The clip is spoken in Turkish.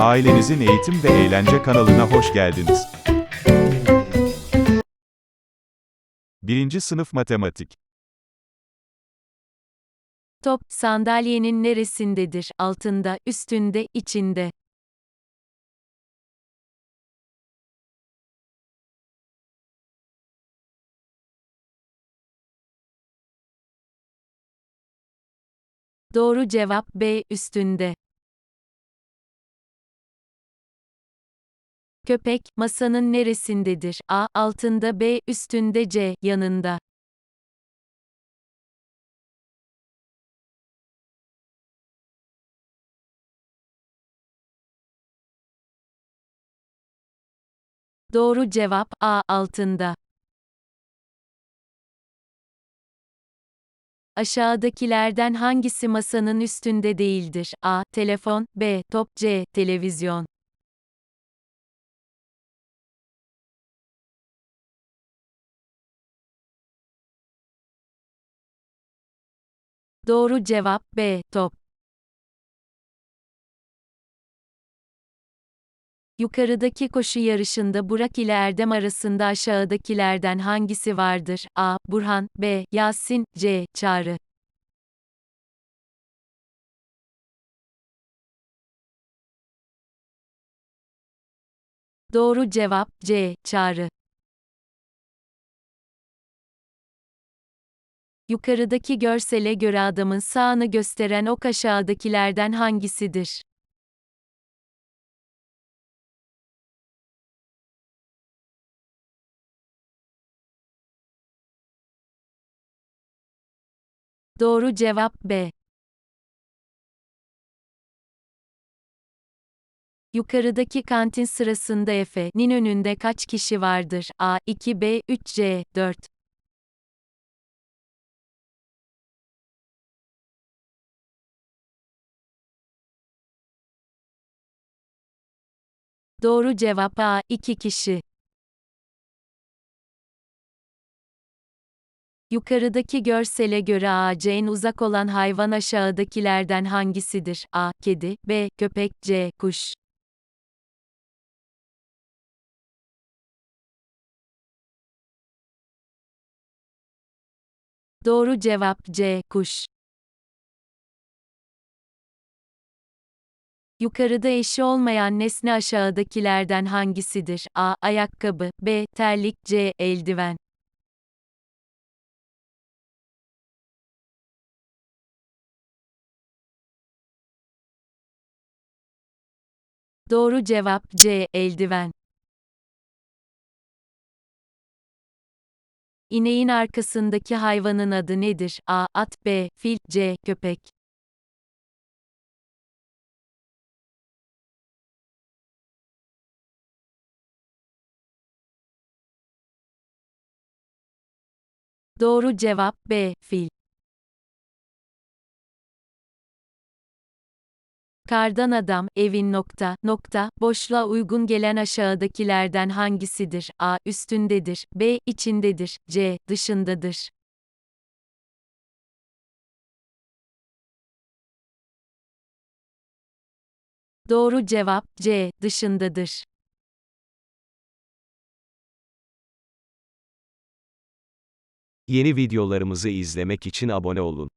Ailenizin eğitim ve eğlence kanalına hoş geldiniz. 1. Sınıf Matematik Top, sandalyenin neresindedir? Altında, üstünde, içinde. Doğru cevap B, üstünde. Köpek, masanın neresindedir? A, altında B, üstünde C, yanında. Doğru cevap A, altında. Aşağıdakilerden hangisi masanın üstünde değildir? A. Telefon, B. Top, C. Televizyon. Doğru cevap B. Top. Yukarıdaki koşu yarışında Burak ile Erdem arasında aşağıdakilerden hangisi vardır? A. Burhan, B. Yasin, C. Çağrı. Doğru cevap C. Çağrı. Yukarıdaki görsele göre adamın sağını gösteren ok aşağıdakilerden hangisidir? Doğru cevap B. Yukarıdaki kantin sırasında Efe'nin önünde kaç kişi vardır? A, 2, B, 3, C, 4. Doğru cevap A, 2 kişi. Yukarıdaki görsele göre ağaca en uzak olan hayvan aşağıdakilerden hangisidir? A. Kedi, B. Köpek, C. Kuş. Doğru cevap C. Kuş. Yukarıda eşi olmayan nesne aşağıdakilerden hangisidir? A. Ayakkabı, B. Terlik, C. Eldiven. Doğru cevap C. Eldiven. İneğin arkasındaki hayvanın adı nedir? A. At, B. Fil, C. Köpek. Doğru cevap B. Fil. Kardan adam, evin nokta, nokta, boşluğa uygun gelen aşağıdakilerden hangisidir? A. Üstündedir, B. içindedir, C. Dışındadır. Doğru cevap C. Dışındadır. Yeni videolarımızı izlemek için abone olun.